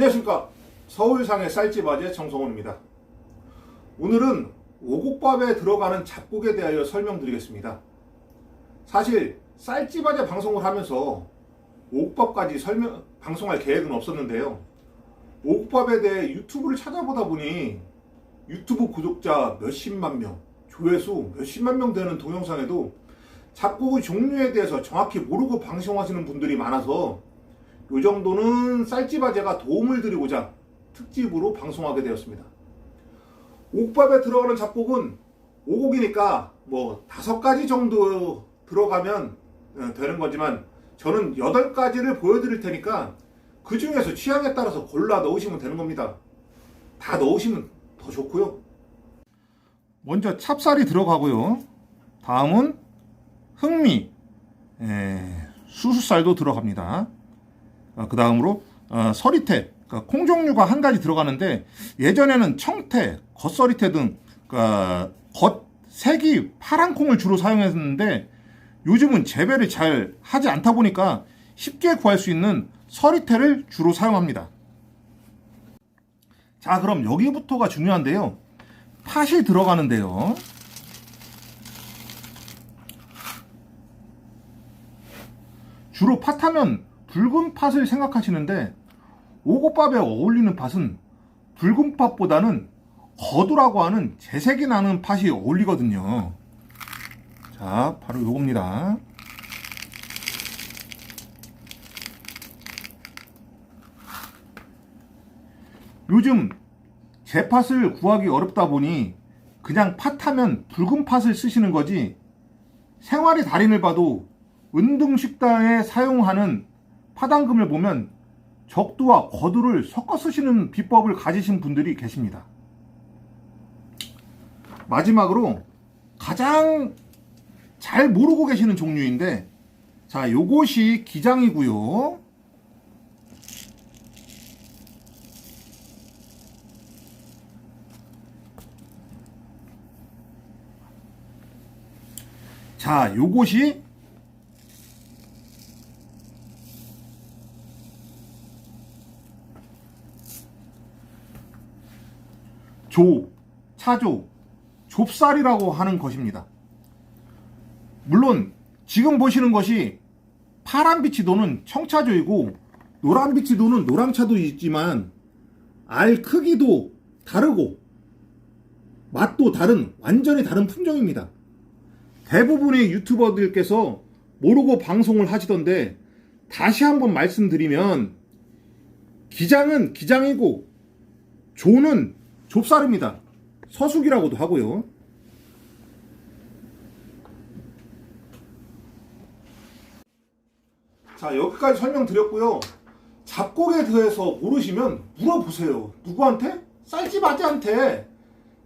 안녕하십니까. 서울상의 쌀집 아재 정성훈입니다. 오늘은 오곡밥에 들어가는 잡곡에 대하여 설명드리겠습니다. 사실 쌀집 아재 방송을 하면서 오곡밥까지 설명 방송할 계획은 없었는데요. 오곡밥에 대해 유튜브를 찾아보다 보니 유튜브 구독자 몇십만 명 조회수 몇십만 명 되는 동영상에도 잡곡의 종류에 대해서 정확히 모르고 방송하시는 분들이 많아서 요 정도는 쌀집아재가 도움을 드리고자 특집으로 방송하게 되었습니다. 옥밥에 들어가는 잡곡은 오곡이니까 뭐 다섯 가지 정도 들어가면 어, 되는 거지만 저는 여덟 가지를 보여드릴 테니까 그 중에서 취향에 따라서 골라 넣으시면 되는 겁니다. 다 넣으시면 더 좋고요. 먼저 찹쌀이 들어가고요. 다음은 흑미, 에, 수수쌀도 들어갑니다. 그 다음으로 어, 서리태, 그러니까 콩 종류가 한 가지 들어가는데 예전에는 청태, 겉서리태 등 그러니까 겉 색이 파란 콩을 주로 사용했는데 요즘은 재배를 잘 하지 않다 보니까 쉽게 구할 수 있는 서리태를 주로 사용합니다. 자, 그럼 여기부터가 중요한데요. 팥이 들어가는데요. 주로 팥하면 붉은 팥을 생각하시는데 오곡밥에 어울리는 팥은 붉은 팥보다는 거두라고 하는 재색이 나는 팥이 어울리거든요. 자, 바로 요겁니다. 요즘 제팥을 구하기 어렵다 보니 그냥 팥하면 붉은 팥을 쓰시는 거지 생활의 달인을 봐도 은등 식당에 사용하는 파당금을 보면 적두와 거두를 섞어 쓰시는 비법을 가지신 분들이 계십니다. 마지막으로 가장 잘 모르고 계시는 종류인데 자, 요것이 기장이고요. 자, 요것이 조, 차조, 좁쌀이라고 하는 것입니다. 물론 지금 보시는 것이 파란빛이 도는 청차조이고 노란빛이 도는 노랑차도 있지만 알 크기도 다르고 맛도 다른 완전히 다른 품종입니다. 대부분의 유튜버들께서 모르고 방송을 하시던데 다시 한번 말씀드리면 기장은 기장이고 조는 좁쌀입니다. 서숙이라고도 하고요. 자, 여기까지 설명드렸고요. 잡곡에 대해서 모르시면 물어보세요. 누구한테? 쌀집 아재한테.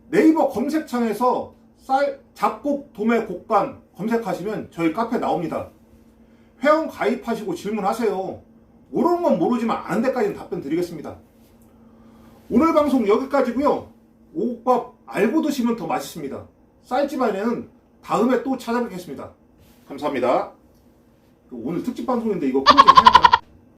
네이버 검색창에서 쌀, 잡곡 도매 곡간 검색하시면 저희 카페 나옵니다. 회원 가입하시고 질문하세요. 모르는 건 모르지만 아는 데까지는 답변 드리겠습니다. 오늘 방송 여기까지고요. 오곡밥 알고 드시면 더 맛있습니다. 쌀집 안에는 다음에 또 찾아뵙겠습니다. 감사합니다. 오늘 특집 방송인데 이거 끊지 해야